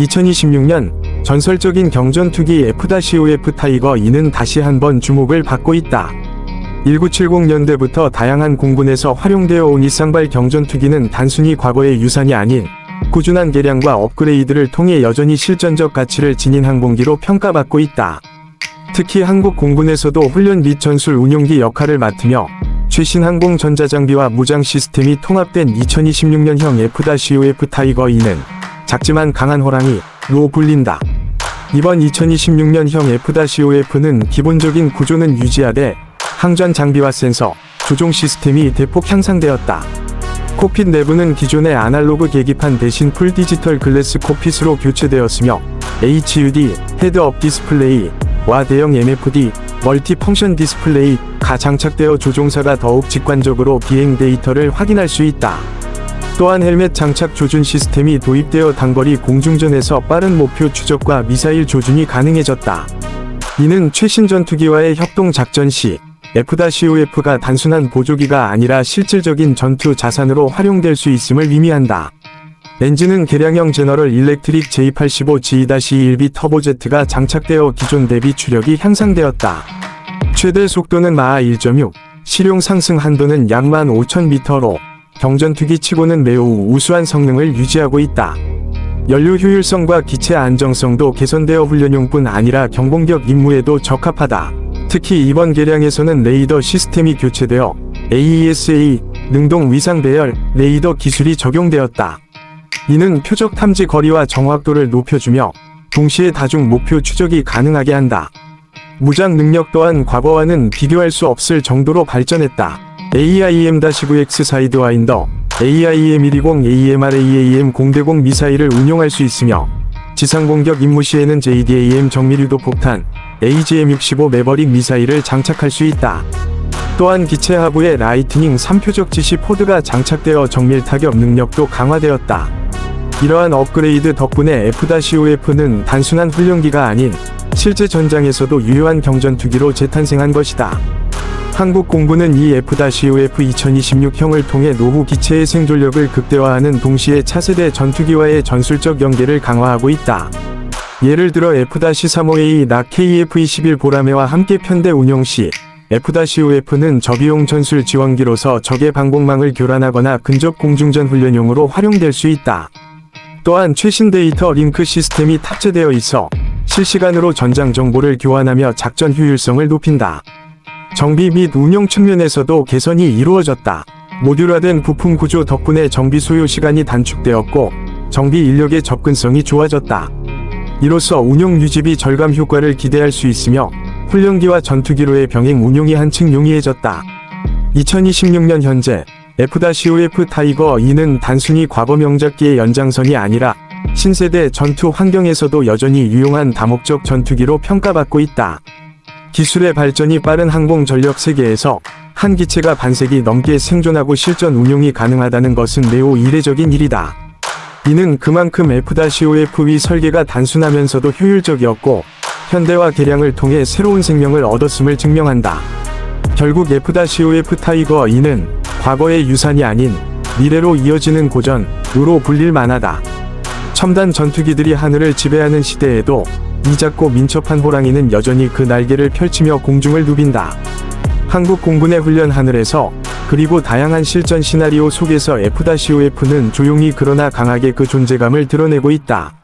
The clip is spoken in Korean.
2026년 전설적인 경전 투기 F-5F 타이거 2는 다시 한번 주목을 받고 있다. 1970년대부터 다양한 공군에서 활용되어 온 이 쌍발 경전 투기는 단순히 과거의 유산이 아닌 꾸준한 개량과 업그레이드를 통해 여전히 실전적 가치를 지닌 항공기로 평가받고 있다. 특히 한국 공군에서도 훈련 및 전술 운용기 역할을 맡으며 최신 항공 전자장비와 무장 시스템이 통합된 2026년형 F-5F 타이거 2는 작지만 강한 호랑이로 불린다. 이번 2026년형 F-5F는 기본적인 구조는 유지하되 항전 장비와 센서, 조종 시스템이 대폭 향상되었다. 코핏 내부는 기존의 아날로그 계기판 대신 풀 디지털 글래스 코핏으로 교체되었으며 HUD, 헤드업 디스플레이와 대형 MFD, 멀티 펑션 디스플레이가 장착되어 조종사가 더욱 직관적으로 비행 데이터를 확인할 수 있다. 또한 헬멧 장착 조준 시스템이 도입되어 단거리 공중전에서 빠른 목표 추적과 미사일 조준이 가능해졌다. 이는 최신 전투기와의 협동 작전 시 F-5F가 단순한 보조기가 아니라 실질적인 전투 자산으로 활용될 수 있음을 의미한다. 엔진은 개량형 제너럴 일렉트릭 J85G-1B 터보제트가 장착되어 기존 대비 추력이 향상되었다. 최대 속도는 마하 1.6, 실용 상승 한도는 약 15,000m로 경전투기 치고는 매우 우수한 성능을 유지하고 있다. 연료 효율성과 기체 안정성도 개선되어 훈련용뿐 아니라 경공격 임무에도 적합하다. 특히 이번 개량에서는 레이더 시스템이 교체되어 AESA 능동 위상 배열 레이더 기술이 적용되었다. 이는 표적 탐지 거리와 정확도를 높여주며 동시에 다중 목표 추적이 가능하게 한다. 무장 능력 또한 과거와는 비교할 수 없을 정도로 발전했다. AIM-9X 사이드와인더, AIM-120 AMR-AAM 공대공 미사일을 운용할 수 있으며 지상 공격 임무 시에는 JDAM 정밀유도 폭탄, AGM-65 매버릭 미사일을 장착할 수 있다. 또한 기체 하부에 라이트닝 3표적 지시 포드가 장착되어 정밀 타격 능력도 강화되었다. 이러한 업그레이드 덕분에 F-5F는 단순한 훈련기가 아닌 실제 전장에서도 유효한 경전투기로 재탄생한 것이다. 한국 공군은 이 F-5F 2026형을 통해 노후 기체의 생존력을 극대화하는 동시에 차세대 전투기와의 전술적 연계를 강화하고 있다. 예를 들어 F-35A 나 KF-21 보라매와 함께 편대 운용 시 F-5F는 저비용 전술 지원기로서 적의 방공망을 교란하거나 근접 공중전 훈련용으로 활용될 수 있다. 또한 최신 데이터 링크 시스템이 탑재되어 있어 실시간으로 전장 정보를 교환하며 작전 효율성을 높인다. 정비 및 운영 측면에서도 개선이 이루어졌다. 모듈화된 부품 구조 덕분에 정비 소요 시간이 단축되었고 정비 인력의 접근성이 좋아졌다. 이로써 운용 유지비 절감 효과를 기대할 수 있으며 훈련기와 전투기로의 병행 운용이 한층 용이해졌다. 2026년 현재 F-5F 타이거 2는 단순히 과거 명작기의 연장선이 아니라 신세대 전투 환경에서도 여전히 유용한 다목적 전투기로 평가받고 있다. 기술의 발전이 빠른 항공 전력 세계에서 한 기체가 반세기 넘게 생존하고 실전 운용이 가능하다는 것은 매우 이례적인 일이다. 이는 그만큼 F-5F의 설계가 단순하면서도 효율적이었고 현대화 개량을 통해 새로운 생명을 얻었음을 증명한다. 결국 F-5F 타이거 2는 과거의 유산이 아닌 미래로 이어지는 고전으로 불릴 만하다. 첨단 전투기들이 하늘을 지배하는 시대에도 이 작고 민첩한 호랑이는 여전히 그 날개를 펼치며 공중을 누빈다. 한국 공군의 훈련 하늘에서 그리고 다양한 실전 시나리오 속에서 F-5F는 조용히 그러나 강하게 그 존재감을 드러내고 있다.